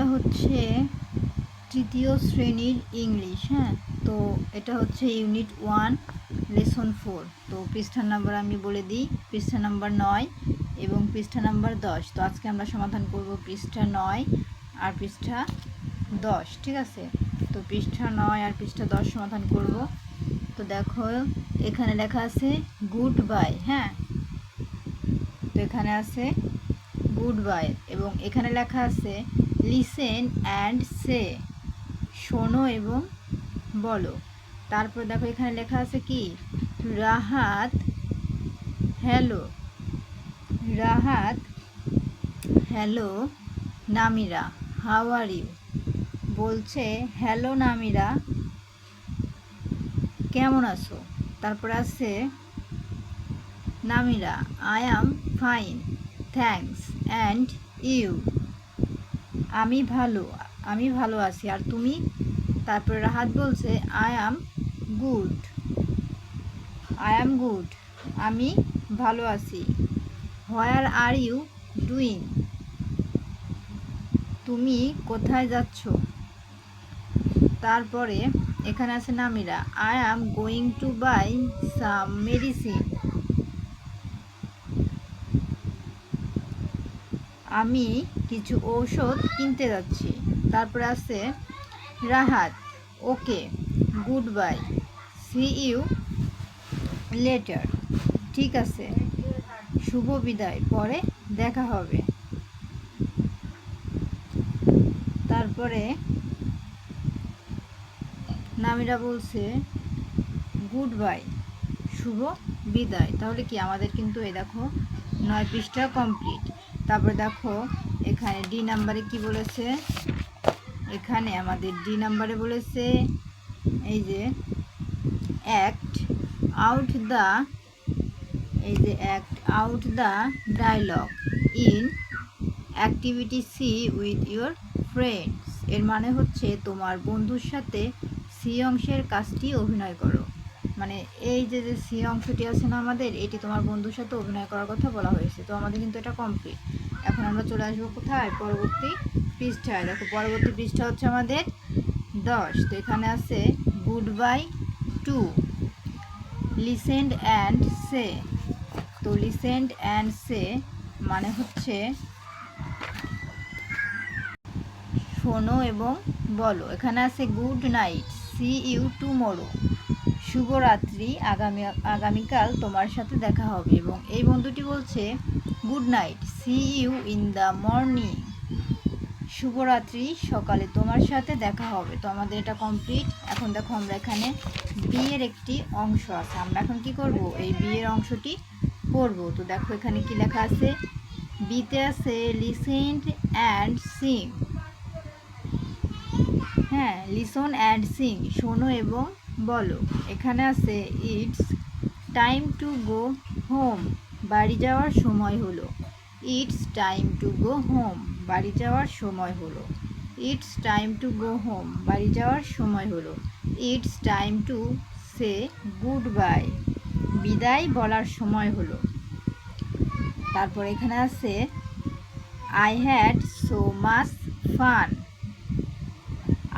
এটা হচ্ছে তৃতীয় শ্রেণির ইংলিশ হ্যাঁ? তো এটা হচ্ছে ইউনিট ওয়ান, লেসন ফোর। তো পৃষ্ঠা নাম্বার আমি বলে দিই, পৃষ্ঠা নাম্বার নয় এবং পৃষ্ঠা নাম্বার দশ। তো আজকে আমরা সমাধান করব পৃষ্ঠা নয় আর পৃষ্ঠা দশ, ঠিক আছে? তো পৃষ্ঠা নয় আর পৃষ্ঠা দশ সমাধান করব। তো দেখো, এখানে লেখা আছে গুড বাই হ্যাঁ? তো এখানে আছে গুড বাই এবং এখানে লেখা আছে লিসেন অ্যান্ড সে। শোনো এবং বলো। তারপর দেখো এখানে লেখা আছে কি? Rahat, hello. Rahat, hello, Namira. How are you? বলছে, হ্যালো, নামিরা। কেমন আছো? তারপর আছে Namira I am fine thanks and you আমি ভালো আমি ভালো আছি। আর তুমি? তারপরে রাহাত বলছে I am good I am good আমি ভালো আছি। হোয়ার আর ইউ ডুইং তুমি কোথায় যাচ্ছ? তারপরে এখানে আছে Namira I am going to buy some medicine আমি কিছু ঔষধ কিনতে যাচ্ছি। তারপরে আছে Rahat, okay, good bye, see you later, ঠিক আছে, শুভ বিদায়, পরে দেখা হবে। তারপরে নামিরা বলছে, গুড বাই, শুভ বিদায়। তাহলে কি আমাদের কিন্তু এই দেখো নয় পৃষ্ঠা কমপ্লিট। তারপর দেখো, এখানে ডি নাম্বারে কি বলেছে? এখানে আমাদের ডি নাম্বারে বলেছে, এই যে অ্যাক্ট আউট দ্য এই যে act out the dialogue in activity C with your friends এর মানে হচ্ছে তোমার বন্ধুর সাথে সি অংশের কাজটি অভিনয় করো। মানে এই যে যে সি অংশটি আছে না আমাদের, এটি তোমার বন্ধুর সাথে অভিনয় করার কথা বলা হয়েছে। তো আমাদের কিন্তু এটা কমপ্লিট এখন আমরা চলে আসব কোথায়? পরবর্তী পৃষ্ঠায়। দেখো, পরবর্তী পৃষ্ঠা হচ্ছে আমাদের দশ। তো এখানে আছে good bye two, listened and say. তো লিসেন্ড অ্যান্ড সে মানে হচ্ছে শোনো এবং বলো। এখানে আছে, good night, see you tomorrow. শুভরাত্রি। আগামী, আগামীকাল তোমার সাথে দেখা হবে এবং এই বন্ধুটি বলছে, good night, see you in the morning. শুভরাত্রি, সকালে তোমার সাথে দেখা হবে। তো আমাদের এটা কমপ্লিট। এখন দেখো আমরা এখানে বিয়ের একটি অংশ আছে। আমরা এখন কি করব? এই বিয়ের অংশটি করব। তো দেখো এখানে কি লেখা আছে? বিতে আছে লিসেন্ট অ্যান্ড সিং হ্যাঁ লিসন অ্যান্ড সিং শোনো এবং বলো, এখানে আছে it's time to go home বাড়ি যাওয়ার সময় হলো। It's time to go home বাড়ি যাওয়ার সময় হলো। It's time to go home বাড়ি যাওয়ার সময় হলো। It's time to say good bye বিদায় বলার সময় হলো। তারপর এখানে আছে I had so much fun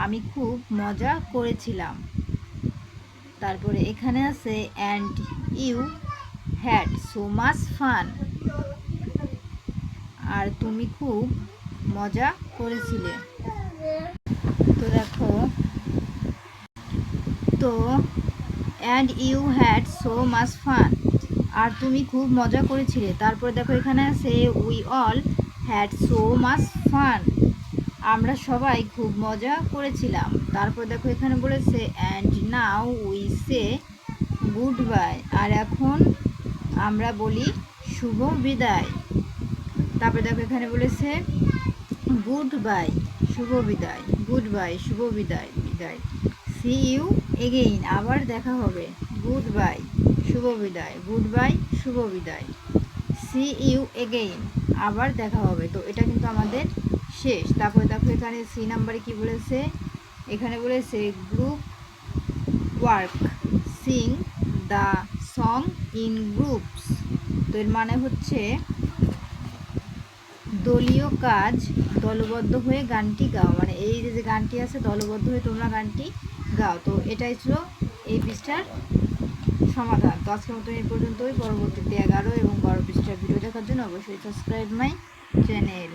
আমি খুব মজা করেছিলাম। তারপরে এখানে আছে and you had so much fun আর তুমি খুব মজা করেছিলে। তো দেখো, তো and you had so much fun আর তুমি খুব মজা করেছিলে। তারপরে দেখো এখানে আছে we all had so much fun আমরা সবাই খুব মজা করেছিলাম। তারপর দেখো এখানে বলেছে and now we say good bye আর এখন আমরা বলি শুভ বিদায়। তারপরে দেখো এখানে বলেছে গুড বাই শুভ বিদায় গুড বাই শুভ বিদায় বিদায়। সি ইউ এগেইন আবার দেখা হবে গুড বাই শুভ বিদায় গুড বাই শুভ বিদায়। সি ইউ এগেইন আবার দেখা হবে। তো এটা কিন্তু আমাদের শেষ। তারপরে দেখো এখানে সি নাম্বারে কি বলেছে? এখানে বলেছে group work sing the song in groups তো এর মানে হচ্ছে দলীয় কাজ দলবদ্ধ হয়ে গানটি গাও। মানে এই যে যে গানটি আছে, দলবদ্ধ হয়ে তোমরা গানটি গাও। তো এটাই ছিল এই পৃষ্ঠার সমাধান। তো আজকের মতো এই পর্যন্তই। পরবর্তীতে এগারো এবং বারো পৃষ্ঠার ভিডিও দেখার জন্য অবশ্যই সাবস্ক্রাইব মাই চ্যানেল